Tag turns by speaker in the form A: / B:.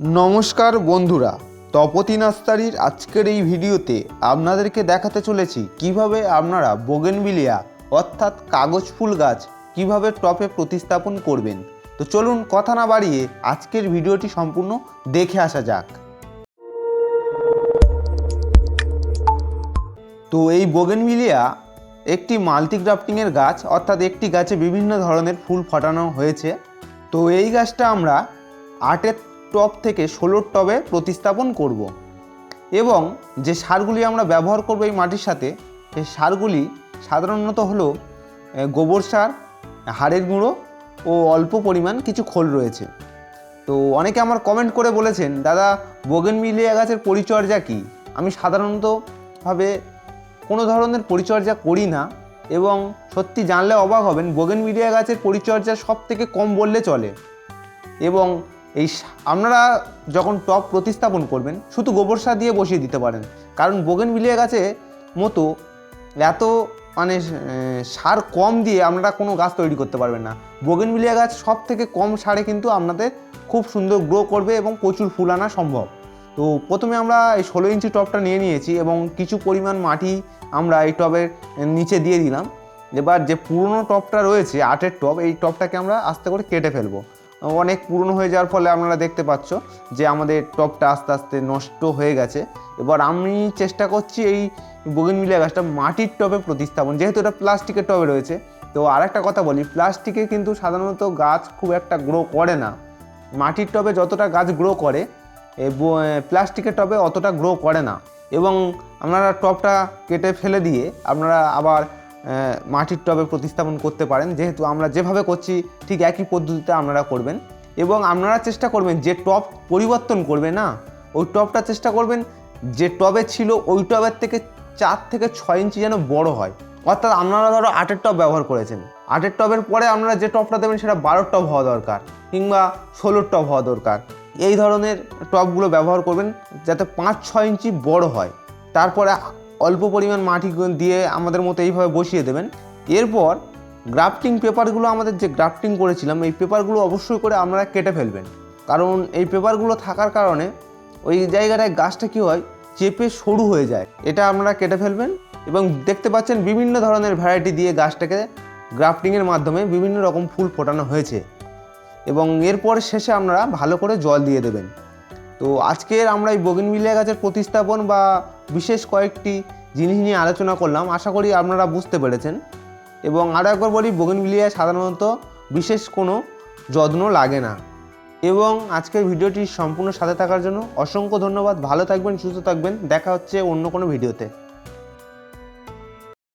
A: নমস্কার বন্ধুরা, তপতি নাস্তারির আজকের এই ভিডিওতে আপনাদেরকে দেখাতে চলেছি কীভাবে আপনারা বোগেনবিলিয়া অর্থাৎ কাগজ ফুল গাছ কীভাবে টপে প্রতিস্থাপন করবেন। তো চলুন কথা না বাড়িয়ে আজকের ভিডিওটি সম্পূর্ণ দেখে আসা যাক। তো এই বোগেনভিলিয়া একটি মাল্টিগ্রাফটিংয়ের গাছ, অর্থাৎ একটি গাছে বিভিন্ন ধরনের ফুল ফোটানো হয়েছে। তো এই গাছটা আমরা আটের টব থেকে ষোলোর টবে প্রতিস্থাপন করব। এবং যে সারগুলি আমরা ব্যবহার করব এই মাটির সাথে, সেই সারগুলি সাধারণত হলো গোবর সার, হাড়ের গুঁড়ো ও অল্প পরিমাণ কিছু খোল রয়েছে। তো অনেকে আমার কমেন্ট করে বলেছেন, দাদা বোগেন মিলিয়া গাছের পরিচর্যা কী? আমি সাধারণতভাবে কোনো ধরনের পরিচর্যা করি না এবং সত্যি জানলে অবাক হবেন বোগেনভিলিয়া গাছের পরিচর্যা সব থেকে কম বললে চলে। এবং এই আপনারা যখন টপ প্রতিস্থাপন করবেন, শুধু গোবর সার দিয়ে বসিয়ে দিতে পারেন। কারণ বোগেনভিলিয়া গাছে মতো এত মানে সার কম দিয়ে আপনারা কোনো গাছ তৈরি করতে পারবেন না। বোগেনভিলিয়া গাছ সব থেকে কম সারে কিন্তু আপনাদের খুব সুন্দর গ্রো করবে এবং প্রচুর ফুল আনা সম্ভব। তো প্রথমে আমরা এই ষোলো ইঞ্চি টবটা নিয়ে নিয়েছি এবং কিছু পরিমাণ মাটি আমরা এই টবের নিচে দিয়ে দিলাম। এবার যে পুরনো টবটা রয়েছে, আটের টব এই টবটাকে আমরা আস্তে করে কেটে ফেলব। অনেক পুরনো হয়ে যাওয়ার ফলে আপনারা দেখতে পাচ্ছ যে আমাদের টবটা আস্তে আস্তে নষ্ট হয়ে গেছে। এবার আমি চেষ্টা করছি এই বগিনমিলিয়া গাছটা মাটির টবে প্রতিস্থাপন, যেহেতু এটা প্লাস্টিকের টবে রয়েছে। তো আরেকটা কথা বলি, প্লাস্টিকে কিন্তু সাধারণত গাছ খুব একটা গ্রো করে না। মাটির টবে যতটা গাছ গ্রো করে প্লাস্টিকের টবে অতটা গ্রো করে না। এবং আপনারা টবটা কেটে ফেলে দিয়ে আপনারা আবার মাটির টবে প্রতিস্থাপন করতে পারেন। যেহেতু আমরা যেভাবে করছি, ঠিক একই পদ্ধতিতে আপনারা করবেন। এবং আপনারা চেষ্টা করবেন যে টব পরিবর্তন করবে না? ওই টবটা চেষ্টা করবেন যে টবে ছিল, ওই টবের থেকে চার থেকে ছয় ইঞ্চি যেন বড় হয়। অর্থাৎ আপনারা ধরো আটের টব ব্যবহার করেছেন। আটের টবের পরে আপনারা যে টবটা দেবেন, সেটা বারোর টপ হওয়া দরকার কিংবা ষোলোর টপ হওয়া দরকার। এই ধরনের টবগুলো ব্যবহার করবেন যাতে পাঁচ, ছয় ইঞ্চি বড় হয়। তারপরে অল্প পরিমাণ মাটি দিয়ে আমাদের মতো এইভাবে বসিয়ে দেবেন। এরপর গ্রাফটিং পেপারগুলো আমাদের যে গ্রাফটিং করেছিলাম, এই পেপারগুলো অবশ্যই করে আপনারা কেটে ফেলবেন। কারণ এই পেপারগুলো থাকার কারণে ওই জায়গাটায় গাছটা কী হয়, চেপে সরু হয়ে যায়। এটা আপনারা কেটে ফেলবেন এবং দেখতে পাচ্ছেন বিভিন্ন ধরনের ভ্যারাইটি দিয়ে গাছটাকে গ্রাফটিংয়ের মাধ্যমে বিভিন্ন রকম ফুল ফোটানো হয়েছে। এবং এরপর শেষে আপনারা ভালো করে জল দিয়ে দেবেন। তো আজকের আমরা এই বগিনভিলিয়া গাছের প্রতিস্থাপন বা বিশেষ কয়েকটি জিনিস নিয়ে আলোচনা করলাম, আশা করি আপনারা বুঝতে পেরেছেন। এবং আরও একবার বলি বগিনভিলিয়া সাধারণত বিশেষ কোনো যত্ন লাগে না। এবং আজকের ভিডিওটি সম্পূর্ণ সাথে থাকার জন্য অসংখ্য ধন্যবাদ। ভালো থাকবেন, সুস্থ থাকবেন। দেখা হচ্ছে অন্য কোনো ভিডিওতে।